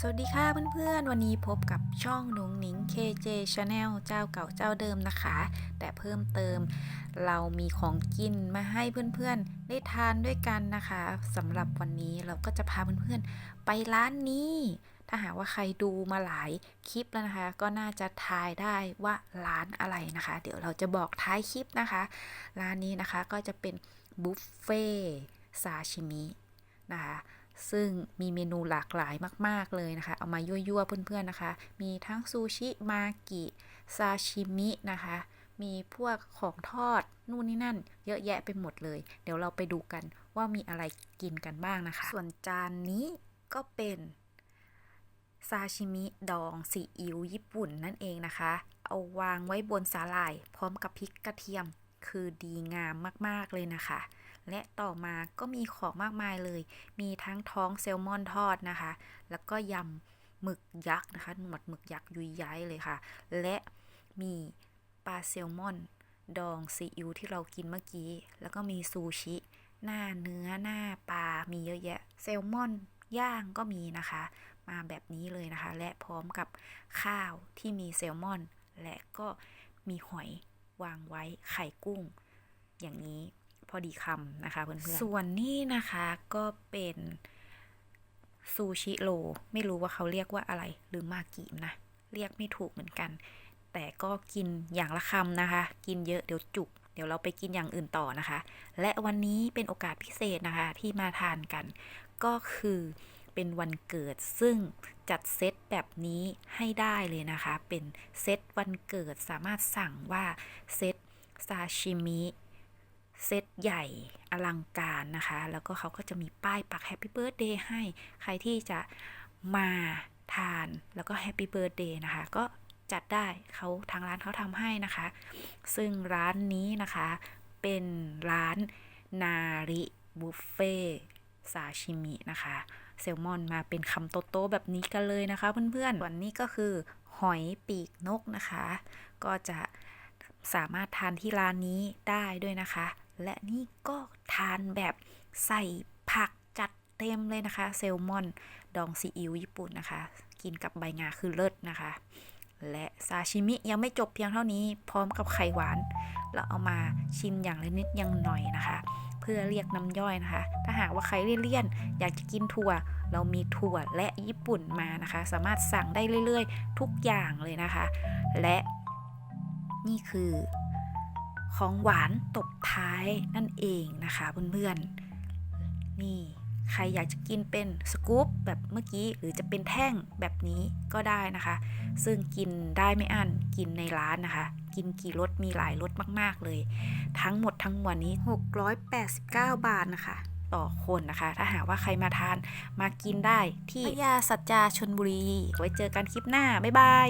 สวัสดีค่ะเพื่อนๆ วันนี้พบกับช่องหนุงหนิง KJ Channel เจ้าเก่าเจ้าเดิมนะคะ แต่เพิ่มเติมเรามีของกินมาให้เพื่อนๆ ได้ทานด้วยกันนะคะสำหรับวันนี้เราก็จะพาเพื่อนๆ ไปร้านนี้ ถ้าหากว่าใครดูมาหลายคลิปแล้วนะคะ ก็น่าจะทายได้ว่าร้านอะไรนะคะ เดี๋ยวเราจะบอกท้ายคลิปนะคะ ร้านนี้นะคะก็จะเป็นบุฟเฟ่ซาชิมินะคะ ซึ่งมีเมนูหลากหลายมาก ๆ เลยนะคะ เอามายั่วๆเพื่อนๆนะคะ มีทั้งซูชิ มากิซาชิมินะคะ มีพวกของทอด นู่นนี่นั่น เยอะแยะไปหมดเลย เดี๋ยวเราไปดูกันว่ามีอะไรกินกันบ้างนะคะ ส่วนจานนี้ก็เป็นซาชิมิดองซีอิ๊วญี่ปุ่นนั่นเองนะคะ เอาวางไว้บนสาหร่าย พร้อมกับพริกกระเทียม คือดีงามมากๆเลยนะคะ และต่อมาก็มีของมากมายเลย มีทั้งท้องแซลมอนทอดนะคะ แล้วก็ยำหมึกยักษ์นะคะหมดหมึกยักษ์ยุยย้ายเลยค่ะ และมีปลาแซลมอน ดองซีอิ๊วที่เรากินเมื่อกี้ แล้วก็มีซูชิ หน้าเนื้อหน้าปลา มีเยอะแยะแซลมอนย่างก็มีนะคะ มาแบบนี้เลยนะคะ และพร้อมกับข้าวที่มีแซลมอน และก็มีหอยวางไว้ไข่กุ้ง อย่างนี้ พอดีคำนะคะเพื่อนๆ ส่วนนี้นะคะก็เป็นซูชิโรไม่รู้ว่าเขาเรียกว่าอะไร หรือมากินะ เรียกไม่ถูกเหมือนกัน แต่ก็กินอย่างละคำนะคะ กินเยอะเดี๋ยวจุก เดี๋ยวเราไปกินอย่างอื่นต่อนะคะ และวันนี้เป็นโอกาสพิเศษนะคะที่มาทานกัน ก็คือเป็นวันเกิดซึ่งจัดเซตแบบนี้ให้ได้เลยนะคะ เป็นเซตวันเกิดสามารถสั่งว่าเซตซาชิมิ เซตใหญ่อลังการนะคะ แล้วก็เขาก็จะมีป้ายปักแฮปปี้เบิร์ a เดย์ให้ ใครที่จะมาทานแล้วก็แฮปปี้เบิร์ a เดย์นะคะ ก็จัดได้เขาทางร้านเขาทำให้นะคะ ซึ่งร้านนี้นะคะเป็นร้านนาริบุฟเฟ่ซาชิมินะคะแซลมอนมาเป็นคำโตๆแบบนี้กันเลยนะคะเพื่อนๆส่วนนี้ก็คือหอยปีกนกนะคะ ก็จะสามารถทานที่ร้านนี้ได้ด้วยนะคะ และนี่ก็ทานแบบใส่ผักจัดเต็มเลยนะคะ เซลมอน ดองซีอิ๊วญี่ปุ่นนะคะ กินกับใบงาคือเลิศนะคะ และซาชิมิยังไม่จบเพียงเท่านี้ พร้อมกับไข่หวาน เราเอามาชิมอย่างละนิดอย่างหน่อยนะคะ เพื่อเรียกน้ำย่อยนะคะ ถ้าหากว่าใครเลี่ยนๆอยากจะกินถั่ว เรามีถั่วและญี่ปุ่นมานะคะ สามารถสั่งได้เรื่อยๆ ทุกอย่างเลยนะคะ และนี่คือ ของหวานตบท้ายนั่นเองนะคะเพื่อนๆ นี่ใครอยากจะกินเป็นสกู๊ปแบบเมื่อกี้หรือจะเป็นแท่งแบบนี้ก็ได้นะคะ ซึ่งกินได้ไม่อั้นกินในร้านนะคะ กินกี่รสมีหลายรสมากๆเลย ทั้งหมดทั้งมวลนี้ 689 บาทนะคะ ต่อคนนะคะ ถ้าหากว่าใครมาทานมากินได้ที่พญาสัจจาชนบุรี ไว้เจอกันคลิปหน้า บ๊ายบาย